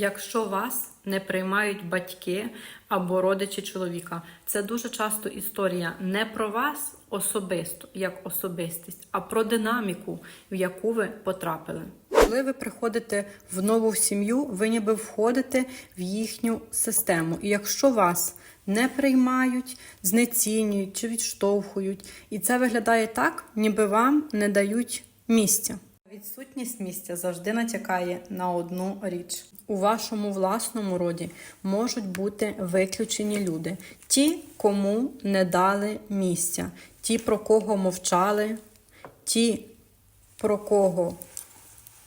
Якщо вас не приймають батьки або родичі чоловіка, це дуже часто історія не про вас особисто, як особистість, а про динаміку, в яку ви потрапили. Коли ви приходите в нову сім'ю, ви ніби входите в їхню систему. І якщо вас не приймають, знецінюють чи відштовхують, і це виглядає так, ніби вам не дають місця. Відсутність місця завжди натякає на одну річ. У вашому власному роді можуть бути виключені люди, ті, кому не дали місця, ті, про кого мовчали, ті, про кого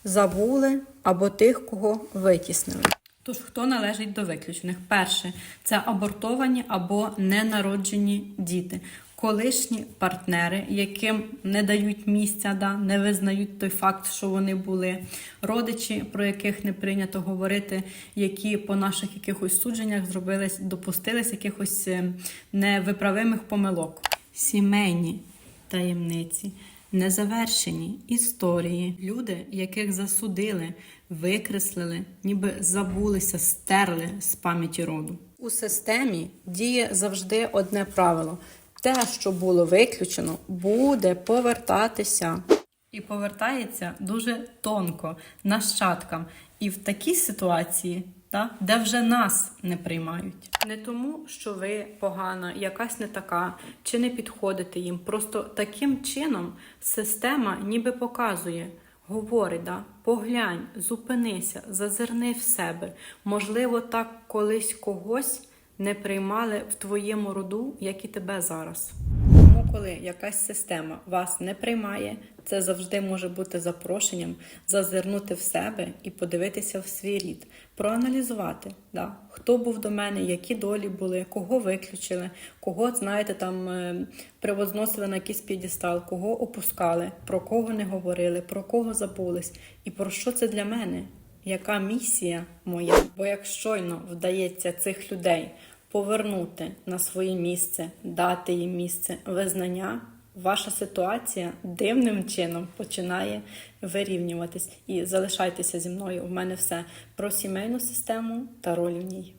забули, або тих, кого витіснили. Тож, хто належить до виключених? Перше це абортовані або ненароджені діти, колишні партнери, яким не дають місця, да, не визнають той факт, що вони були, родичі, про яких не прийнято говорити, які по наших якихось судженнях зробились, допустились якихось е, невиправимих помилок. Сімейні таємниці. Незавершені історії, люди, яких засудили, викреслили, ніби забулися, стерли з пам'яті роду. У системі діє завжди одне правило: те, що було виключено, буде повертатися. І повертається дуже тонко, нащадкам. І в такій ситуації, та, де вже нас не приймають. Не тому, що ви погана, якась не така, чи не підходите їм. Просто таким чином система ніби показує, говорить, да, поглянь, зупинися, зазирни в себе. Можливо, так колись когось не приймали в твоєму роду, як і тебе зараз. Тому, коли якась система вас не приймає, це завжди може бути запрошенням зазирнути в себе і подивитися в свій рід, проаналізувати, да, хто був до мене, які долі були, кого виключили, кого, знаєте, там е, привозносили на якийсь п'єдестал, кого опускали, про кого не говорили, про кого забулись, і про що це для мене. Яка місія моя? Бо як щойно вдається цих людей повернути на своє місце, дати їм місце визнання, ваша ситуація дивним чином починає вирівнюватись. І залишайтеся зі мною. У мене все про сімейну систему та роль в ній.